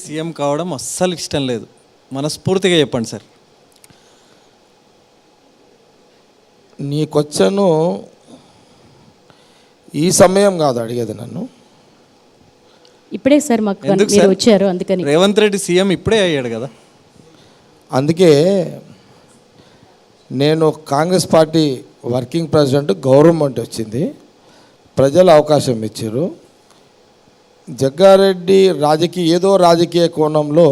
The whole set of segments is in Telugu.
సీఎం కావడం అస్సలు ఇష్టం లేదు. మనస్ఫూర్తిగా చెప్పండి సార్. నీ క్వశ్చను ఈ సమయం కాదు అడిగేది నన్ను. ఇప్పుడే సార్ మాకు ఎందుకు మీరు సార్? వచ్చారు అందుకని. రేవంత్ రెడ్డి సీఎం ఇప్పుడే అయ్యాడు కదా. అందుకే నేను Congress party working president government వచ్చింది. ప్రజలు అవకాశం ఇచ్చారు. జగ్గారెడ్డి రాజకీయ ఏదో రాజకీయ కోణంలో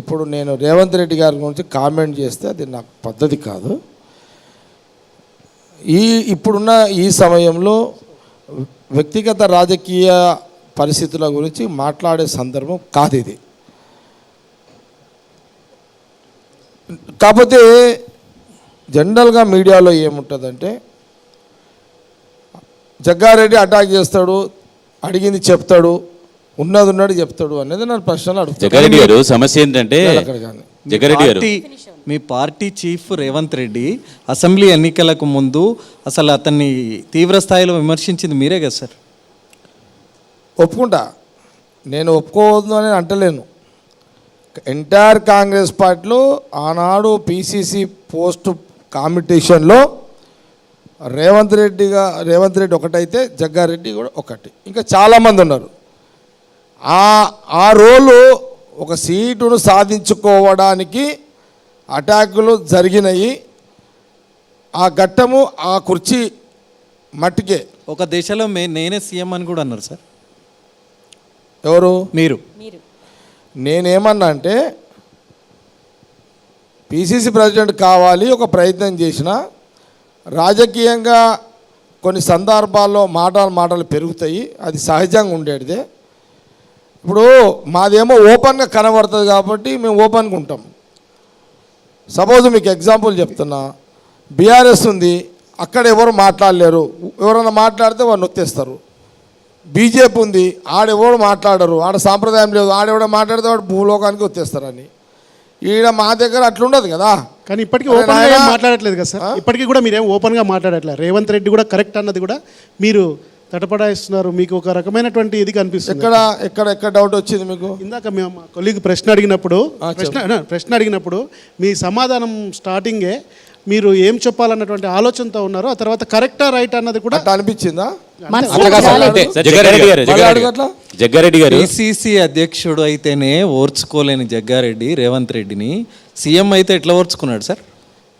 ఇప్పుడు నేను రేవంత్ రెడ్డి గారి గురించి కామెంట్ చేస్తే అది నాకు పద్ధతి కాదు. ఈ ఇప్పుడున్న ఈ సమయంలో వ్యక్తిగత రాజకీయ పరిస్థితుల గురించి మాట్లాడే సందర్భం కాదు ఇది. కాకపోతే జనరల్గా మీడియాలో ఏముంటుందంటే జగ్గారెడ్డి అటాక్ చేస్తాడు అడిగింది చెప్తాడు ఉన్నది ఉన్నది చెప్తాడు అనేది నన్ను ప్రశ్నలు అడుగుతాడు. జగ్గారెడ్డి గారు సమస్య ఏంటంటే జగ్గారెడ్డి గారు. మీ party chief Revanth Reddy assembly ఎన్నికలకు ముందు అసలు అతన్ని తీవ్ర స్థాయిలో విమర్శించింది మీరే కదా సార్? ఒప్పుకుంటా. నేను ఒప్పుకోవద్దు అని అంటలేను. ఎంటైర్ కాంగ్రెస్ పార్టీలో ఆనాడు పిసిసి పోస్ట్ కాంపిటీషన్లో రేవంత్ రెడ్డిగా రేవంత్ రెడ్డి ఒకటైతే జగ్గారెడ్డి కూడా ఒకటి. ఇంకా చాలామంది ఉన్నారు. ఆ ఆ రోలు ఒక సీటును సాధించుకోవడానికి అటాకులు జరిగినాయి. ఆ ఘట్టము ఆ కుర్చీ మట్టికే. ఒక దేశంలో మే నేనే సీఎం అని కూడా అన్నారు సార్. ఎవరు? మీరు. మీరు. నేనేమన్నా అంటే పిసిసి ప్రెసిడెంట్ కావాలి ఒక ప్రయత్నం చేసిన రాజకీయంగా కొన్ని సందర్భాల్లో మాటలు మాటలు పెరుగుతాయి. అది సహజంగా ఉండేటిదే. ఇప్పుడు మాదేమో ఓపెన్గా కనబడుతుంది కాబట్టి మేము ఓపెన్గా ఉంటాం. సపోజ్ మీకు ఎగ్జాంపుల్ చెప్తున్నా. బీఆర్ఎస్ ఉంది అక్కడ ఎవరు మాట్లాడలేరు. ఎవరైనా మాట్లాడితే వారు నొత్తేస్తారు బీజేపీ ఉంది ఆడెవడు మాట్లాడరు. ఆడ సాంప్రదాయం లేదు ఆడెవడో మాట్లాడితే వాడు భూలోకానికి వచ్చేస్తారని. ఈడ మా దగ్గర అట్లుండదు కదా. కానీ ఇప్పటికీ అరే ఓపెన్గా నాయనా. ఏం మాట్లాడట్లేదు కదా సార్? ఇప్పటికీ కూడా మీరేం ఓపెన్గా మాట్లాడట్లేదు? రేవంత్ రెడ్డి కూడా కరెక్ట్ అన్నది కూడా మీరు తటపడాయిస్తున్నారు మీకు ఒక రకమైనటువంటి ఇది కనిపిస్తుంది. ఎక్కడ ఎక్కడ ఎక్కడ డౌట్ వచ్చింది మీకు? ఇందాక మేము మా కొలీగ్ ప్రశ్న అడిగినప్పుడు ప్రశ్న ప్రశ్న అడిగినప్పుడు మీ సమాధానం స్టార్టింగే మీరు ఏం చెప్పాలన్నటువంటి ఆలోచనతో ఉన్నారు ఆ తర్వాత కరెక్టా రైట్ అన్నది కూడా అట్లా అనిపించిందా? జగ్గారెడ్డి గారు జగ్గారెడ్డి? గారు. పిసిసి అధ్యక్షుడు అయితేనే ఓర్చుకోలేని జగ్గారెడ్డి రేవంత్ రెడ్డిని. సీఎం అయితే ఎట్లా ఓర్చుకున్నాడు సార్?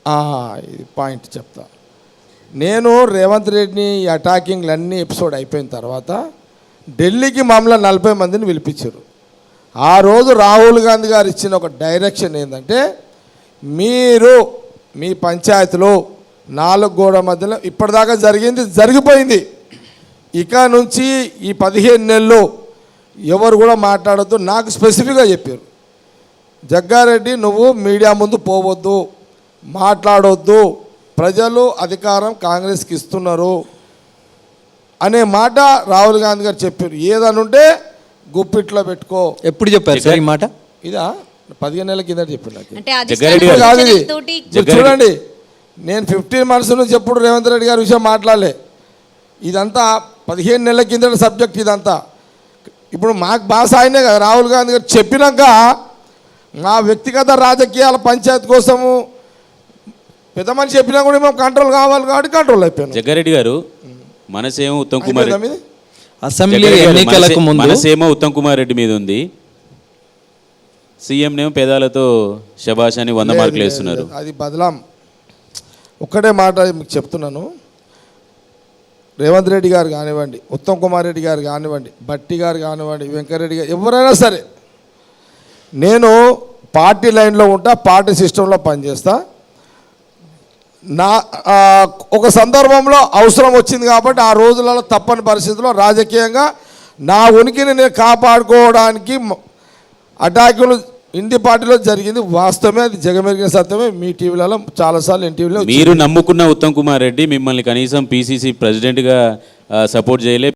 ఆ, ఇది పాయింట్ చెప్తా. నేను రేవంత్ రెడ్డిని అటాకింగ్లు అన్ని ఎపిసోడ్ అయిపోయిన తర్వాత ఢిల్లీకి మమ్మల్ని నలభై మందిని పిలిపించారు. ఆ రోజు రాహుల్ గాంధీ గారు ఇచ్చిన ఒక డైరెక్షన్ ఏంటంటే మీరు మీ పంచాయతీలో నాలుగు గోడ మధ్యలో ఇప్పటిదాకా జరిగింది జరిగిపోయింది. ఇక నుంచి ఈ పదిహేను నెలలు ఎవరు కూడా మాట్లాడద్దు నాకు స్పెసిఫిక్గా చెప్పారు. జగ్గారెడ్డి నువ్వు మీడియా ముందు పోవద్దు మాట్లాడొద్దు ప్రజలు అధికారం కాంగ్రెస్కి ఇస్తున్నారు అనే మాట రాహుల్ గాంధీ గారు చెప్పారు. ఏదని ఉంటే గుప్పిట్లో పెట్టుకో. ఎప్పుడు చెప్పారు సార్ ఈ మాట? ఇదా? పదిహేను నెలల కింద గారు. కాదు ఇది చూడండి నేను ఫిఫ్టీన్ మంత్స్ నుంచి ఎప్పుడు రేవంత్ రెడ్డి గారి విషయం మాట్లాడలే. ఇదంతా పదిహేను నెలల కింద సబ్జెక్ట్ ఇదంతా. ఇప్పుడు మాకు బాగా సాయనే కదా రాహుల్ గాంధీ గారు చెప్పినాక మా వ్యక్తిగత రాజకీయాల పంచాయతీ కోసము పెద్ద మనిషి చెప్పినా కూడా మేము కంట్రోల్ కావాలి కాబట్టి కంట్రోల్ అయిపోయాను. జగ్గారెడ్డి గారు మనసేమో ఉత్తమ్ కుమార్? అసెంబ్లీ ఎన్నికలకు ముందు మనసేమో ఉత్తమ్ కుమార్ రెడ్డి మీద ఉంది. సీఎంనేమో పేదాలతో శబాష్ అని వంద మార్కులు వేస్తున్నారు. అది బదలాం. ఒక్కటే మాట మీకు చెప్తున్నాను. రేవంత్ రెడ్డి గారు కానివ్వండి ఉత్తమ్ కుమార్ రెడ్డి గారు కానివ్వండి బట్టి గారు కానివ్వండి వెంకరెడ్డి గారు ఎవరైనా సరే నేను పార్టీ లైన్లో ఉంటా పార్టీ సిస్టంలో పనిచేస్తా. నా ఒక సందర్భంలో అవసరం వచ్చింది కాబట్టి ఆ రోజులలో తప్పని పరిస్థితుల్లో రాజకీయంగా నా ఉనికిని నేను కాపాడుకోవడానికి అటాకులు ఇండి పార్టీలో జరిగింది. వాస్తవమే అది జగమెరిగిన సత్యమే. మీ టీవీలలో చాలాసార్లు ఎన్టీవీలో మీరు నమ్ముకున్న ఉత్తమ్ కుమార్ రెడ్డి మిమ్మల్ని కనీసం పిసిసి ప్రెసిడెంట్గా సపోర్ట్ చేయలే.